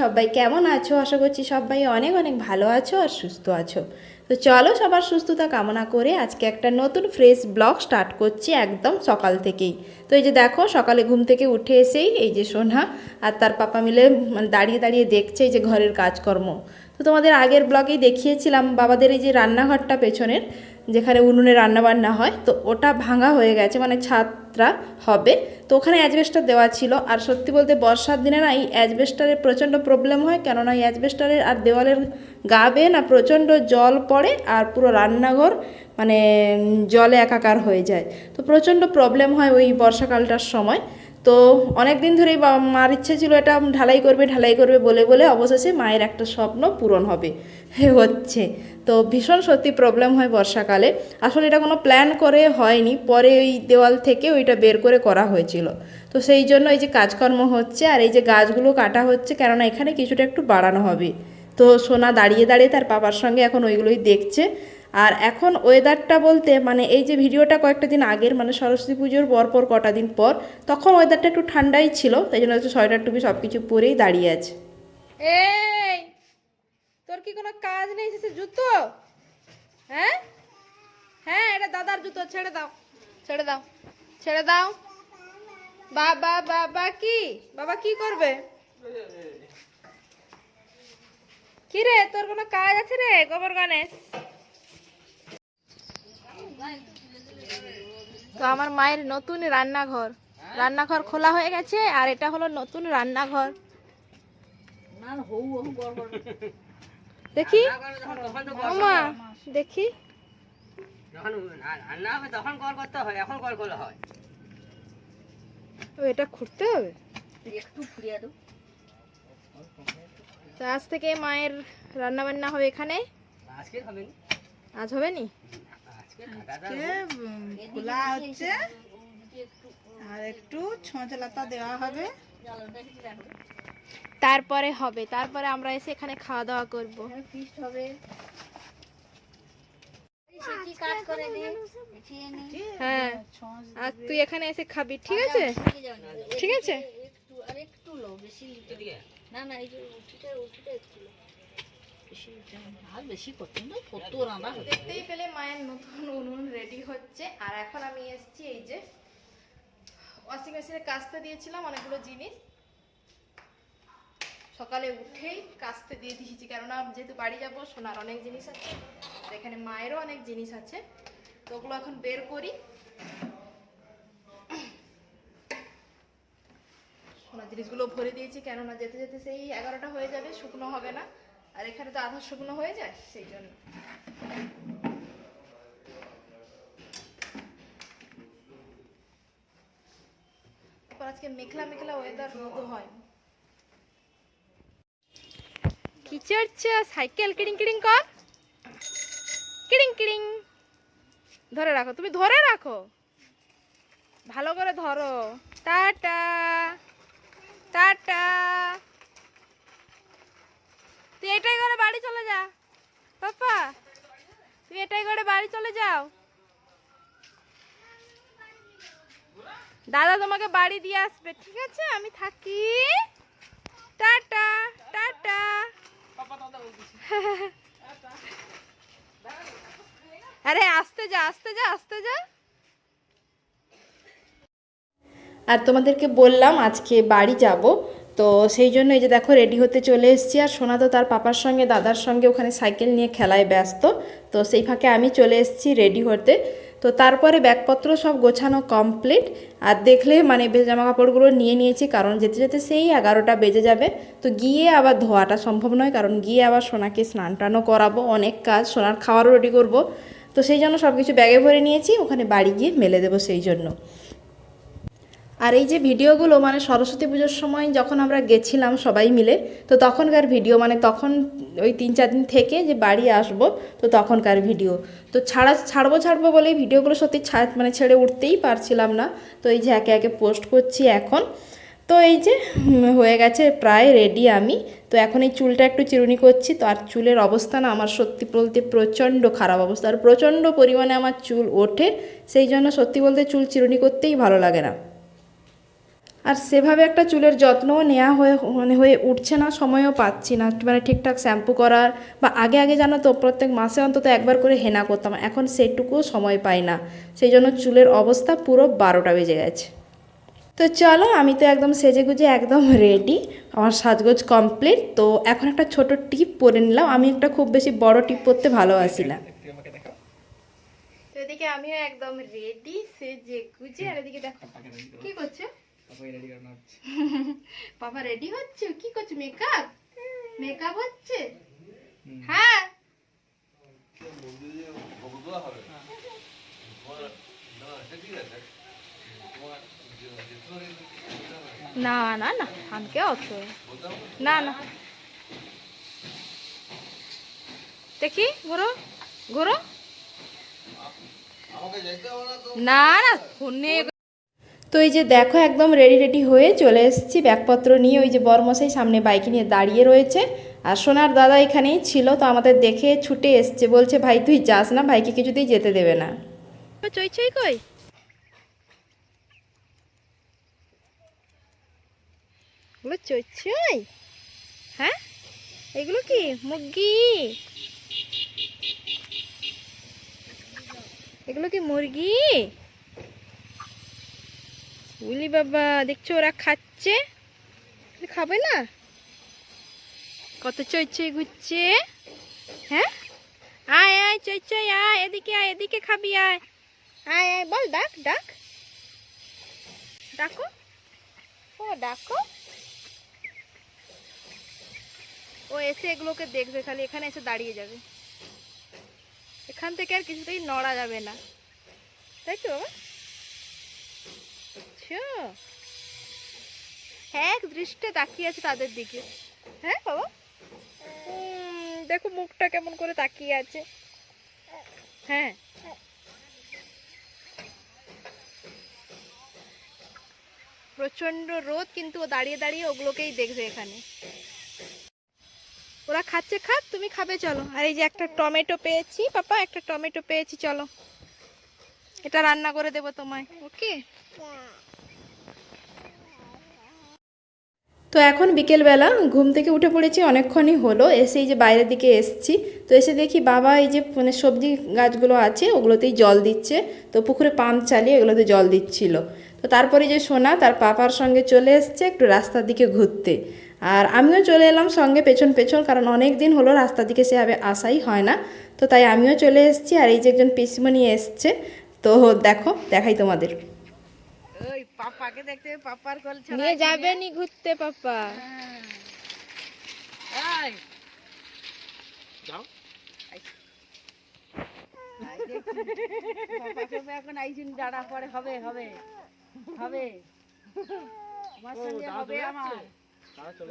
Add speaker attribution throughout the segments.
Speaker 1: সবাই কেমন আছো? আশা করছি সবাই অনেক অনেক ভালো আছো আর সুস্থ আছো। তো চলো সবার সুস্থতা কামনা করে আজকে একটা নতুন ফ্রেশ ব্লগ স্টার্ট করছি একদম সকাল থেকেই। তো এই যে দেখো, সকালে ঘুম থেকে উঠে এসেই এই যে সোনা আর তার পাপা মিলে মানে দাঁড়িয়ে দাঁড়িয়ে দেখছে এই যে ঘরের কাজকর্ম। তো তোমাদের আগের ব্লগেই দেখিয়েছিলাম, বাবাদের এই যে রান্নাঘরটা পেছনের। যেখানে উনুনে রান্নাবান্না হয়, তো ওটা ভাঙা হয়ে গেছে মানে ছাদটা হবে। তো ওখানে অ্যাজবেস্টার দেওয়া ছিল, আর সত্যি বলতে বর্ষার দিনে না এই অ্যাজবেস্টারের প্রচণ্ড প্রবলেম হয়, কেননা এই অ্যাজবেস্টারের আর দেওয়ালের গা বেয়ে না প্রচণ্ড জল পড়ে, আর পুরো রান্নাঘর মানে জলে একাকার হয়ে যায়। তো প্রচণ্ড প্রবলেম হয় ওই বর্ষাকালটার সময়। তো অনেক দিন ধরেই মার ইচ্ছে ছিল এটা ঢালাই করবে ঢালাই করবে বলে বলে অবশেষে মায়ের একটা স্বপ্ন পূরণ হবে, হচ্ছে। তো ভীষণ সত্যি প্রবলেম হয় বর্ষাকালে। আসলে এটা কোনো প্ল্যান করে হয়নি, পরে ওই দেওয়াল থেকে ওইটা বের করে করা হয়েছিল। তো সেই জন্য এই যে কাজকর্ম হচ্ছে আর এই যে গাছগুলো কাটা হচ্ছে, কেননা এখানে কিছুটা একটু বাড়ানো হবে। তো সোনা দাঁড়িয়ে দাঁড়িয়ে তার বাবার সঙ্গে এখন ওইগুলোই দেখছে। আর এখন ওয়েদারটা বলতে মানে এই যে ভিডিওটা কয়েকটা দিন আগের মানে সরস্বতী পুজোর পর পর কটা দিন পর, তখন ওয়েদারটা একটু ঠান্ডাই ছিল, তাই জন্য হচ্ছে সোয়েটার টুপি সব কিছু পরেই দাঁড়িয়ে আছে।
Speaker 2: এই, তোর কি কোনো কাজ নেই এসেছে জুতো? হ্যাঁ? হ্যাঁ এটা দাদার জুতো, ছেড়ে দাও ছেড়ে দাও ছেড়ে দাও। বাবা বাবা কি? বাবা কি করবে? কি রে তোর কোনো কাজ আছে রে গোবর গণেশ? তো আমার মায়ের নতুন রান্নাঘর। রান্নাঘর খোলা হয়ে গেছে আর এটা হলো নতুন রান্নাঘর। দেখি। মামা দেখি। এটা খুঁড়তে হবে?
Speaker 3: একটু
Speaker 2: তো আজ থেকে মায়ের রান্না বান্না হবে এখানে আজ হবে নি?
Speaker 3: আজকে
Speaker 4: খোলা হচ্ছে। আর একটু ছোঁচ লতা দেওয়া হবে।
Speaker 2: তারপরে হবে তারপরে আমরা এসে এখানে খাওয়া দাওয়া করব। হ্যাঁ আর তুই এখানে এসে খাবি ঠিক আছে? ঠিক আছে? দেখতেই পেলে মায়ের নতুন উনুন রেডি হচ্ছে। আর এখন আমি এসেছি এই যে ওয়াশিং মেশিনে কাচতে দিয়েছিলাম অনেকগুলো জিনিস। সকালে উঠেই কাস্তে দিয়ে দিয়েছি, কেননা যেহেতু বাড়ি যাব, সোনার অনেক জিনিস আছে এখানে মায়েরও অনেক জিনিস আছে। তো ওগুলো এখন বের করি। সোনার জিনিসগুলো ভরে দিয়েছি, কেননা যেতে যেতে সেই এগারোটা হয়ে যাবে, শুকনো হবে না। আর এখানে তো আধা শুকনো হয়ে যায়, সেই জন্য। আজকে মেঘলা মেঘলা ওয়েদার মতো হয়। কি সাইকেল, কিড়িং কিড়িং কর। কিড়িং কিড়িং। ধরে রাখো, তুমি ধরে রাখো। ভালো করে ধরো। টাটা টাটা। তুই এটাই করে বাড়ি চলে যা। পাপা তুই এটাই করে বাড়ি চলে যাও। দাদা তোমাকে বাড়ি দিয়ে আসবে ঠিক আছে? আমি থাকি। টাটা টাটা। আরে আসতে যা আসতে যা আসতে যা।
Speaker 1: আর তোমাদেরকে বললাম আজকে বাড়ি যাব। তো সেই জন্য এই যে দেখো রেডি হতে চলে এসেছি। আর সোনা তো তার পাপার সঙ্গে, দাদার সঙ্গে ওখানে সাইকেল নিয়ে খেলায় ব্যস্ত। তো সেই ফাঁকে আমি চলে এসেছি রেডি হতে। তো তারপরে ব্যাগপত্র সব গোছানো কমপ্লিট আর দেখলে মানে জামা কাপড়গুলো নিয়ে নিয়েছি, কারণ যেতে যেতে সেই এগারোটা বেজে যাবে। তো গিয়ে আবার ধোয়াটা সম্ভব নয়, কারণ গিয়ে আবার সোনাকে স্নান টানও করাবো, অনেক কাজ, সোনার খাওয়ারও রেডি করব। তো সেই জন্য সব কিছু ব্যাগে ভরে নিয়েছি, ওখানে বাড়ি গিয়ে মেলে দেবো সেই জন্য। আর এই যে ভিডিওগুলো মানে সরস্বতী পুজোর সময় যখন আমরা গেছিলাম সবাই মিলে, তো তখনকার ভিডিও মানে তখন ওই তিন চার দিন থেকে যে বাড়ি আসব, তো তখনকার ভিডিও। তো ছাড়া, ছাড়বো ছাড়বো বলেই ভিডিওগুলো সত্যি মানে ছেড়ে উঠতেই পারছিলাম না। তো এই যে একে একে পোস্ট করছি এখন। তো এই যে হয়ে গেছে প্রায় রেডি আমি। তো এখন এই চুলটা একটু চিরুনি করছি, তো আর চুলের অবস্থা না আমার সত্যি বলতে প্রচণ্ড খারাপ অবস্থা। আর প্রচণ্ড পরিমাণে আমার চুল ওঠে, সেই জন্য সত্যি বলতে চুল চিরুনি করতেই ভালো লাগে না। আর সেভাবে একটা চুলের যত্নও নেওয়া হয়ে মানে হয়ে উঠছে না সময়ও পাচ্ছি না। মানে ঠিকঠাক শ্যাম্পু করার বা আগে আগে জানো তো প্রত্যেক মাসে অন্তত একবার করে হেনা করতাম। এখন সেটুকুও সময় পাই না। সেই জন্য চুলের অবস্থা পুরো বারোটা বেজে গেছে। তো চলো আমি তো একদম সেজে গুজে একদম রেডি আমার সাজগোজ কমপ্লিট তো এখন একটা ছোট টিপ পরে নিলাম। আমি একটা খুব বেশি বড় টিপ পরতে ভালোবাসি না। তো এদিকে আমিও একদম রেডি সেজে গুজে আর এদিকে দেখো কি করছ? বাবা রেডি হচ্ছে? কি করছ? মেকআপ মেকআপ হচ্ছে? হ্যাঁ। না না না আমাকে অত। না না। দেখি ঘোরো ঘোরো। না না ফোনে তো এই যে দেখো, একদম রেডি রেডি হয়ে চলে এসেছি ব্যাগপত্র নিয়ে। ওই যে বরমশাই সামনে বাইক নিয়ে দাঁড়িয়ে রয়েছে। আর সোনার দাদা এখানেই ছিল, তো আমাদের দেখে ছুটে এসছে। বলছে, ভাই, তুই যাস না, ভাইকে কিছুতেই যেতে দেবে না। হ্যাঁ? এগুলো কি? মুরগি? এগুলো কি মুরগি? উলি বাবা, দেখছ ওরা খাচ্ছে? খাবে না? কত চই চই ঘুরছে হ্যাঁ? আয় আয়, চই চই, আয়, এদিকে আয়, এদিকে খাবি, আয়। আয় আয়, বল, ডাক ডাক। ডাকো। ও ডাকো। ও এসে এগুলোকে দেখবে, খালি এখানে এসে দাঁড়িয়ে যাবে। এখান থেকে আর কিছুতেই নড়া যাবে না। তাই তো বাবা? আচ্ছা এক দৃষ্টে তাকিয়ে আছে তাদের দিকে। হ্যাঁ বাবা? দেখো মুখটা কেমন করে তাকিয়ে আছে। হ্যাঁ। প্রচণ্ড রোদ, কিন্তু ও দাঁড়িয়ে দাঁড়িয়ে ওগুলোকেই দেখবে এখানে। ওরা খাচ্ছে, খাক, তুমি খাবে, চলো। আর এই যে একটা টমেটো পেয়েছি, পাপা, একটা টমেটো পেয়েছি, চলো। এটা রান্না করে দেবো তোমায়। ওকে? তো এখন বিকেলবেলা ঘুম থেকে উঠে পড়েছি, অনেকক্ষণই হলো। এসে এই যে বাইরের দিকে এসছি। তো এসে দেখি বাবা এই যে মানে সবজি গাছগুলো আছে, ওগুলোতেই জল দিচ্ছে। তো পুকুরে পাম্প চালিয়ে ওগুলোতে জল দিচ্ছিল। তো তারপরে যে সোনা তার পাপার সঙ্গে চলে এসছে একটু রাস্তার দিকে ঘুরতে। আর আমিও চলে এলাম সঙ্গে পেছন পেছন, কারণ অনেক দিন হলো রাস্তার দিকে সেভাবে আসাই হয় না। তো তাই আমিও চলে এসেছি, আর এই যে একজন পিসিমণি এসছে। তো দেখো, দেখাই তোমাদের।
Speaker 4: ওই পাপাকে দেখতে পাপার কল
Speaker 1: নিয়ে যাবে নি ঘুরতে পাপা।
Speaker 4: এখন আইসিন দাঁড়া পরে হবে হবে। হবে। আমার সঙ্গে হবে আমার।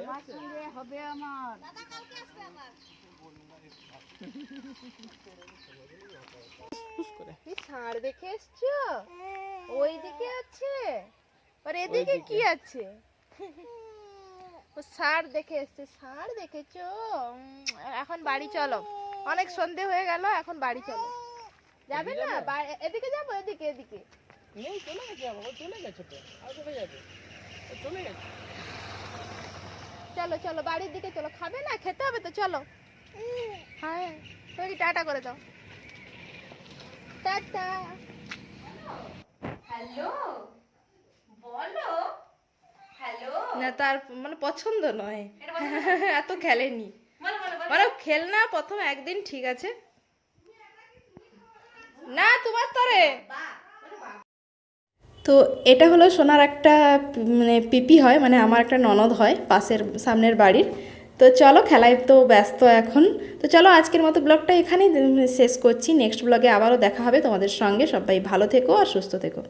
Speaker 4: আমার সঙ্গে হবে আমার।
Speaker 1: ষাঁড় দেখে এসছো? ওই দিকে আছে? আর এদিকে কি আছে? ও ষাঁড় দেখে এসছে ষাঁড় দেখেছ? এখন বাড়ি চলো। অনেক সন্ধে হয়ে গেল এখন বাড়ি চলো। যাবে না? এদিকে যাব এদিকে এদিকে। চলো চলো বাড়ির দিকে চলো। খাবে না? খেতে হবে তো চলো। হ্যাঁ তুমি টাটা করে দাও? টাটা। হ্যালো বলো। হ্যালো। না তার মানে পছন্দ নয়। এত খেলেনি। মানে খেলনা প্রথম একদিন ঠিক আছে। না তোমার তরে। তো এটা হলো সোনার একটা মানে পিপি হয় মানে আমার একটা ননদ হয় পাশের সামনের বাড়ির। তো চলো খেলায় তো ব্যস্ত এখন। তো চলো আজকের মতো ব্লগটা এখানেই শেষ করছি। নেক্সট ব্লগে আবারও দেখা হবে তোমাদের সঙ্গে। সবাই ভালো থেকো আর সুস্থ থেকো।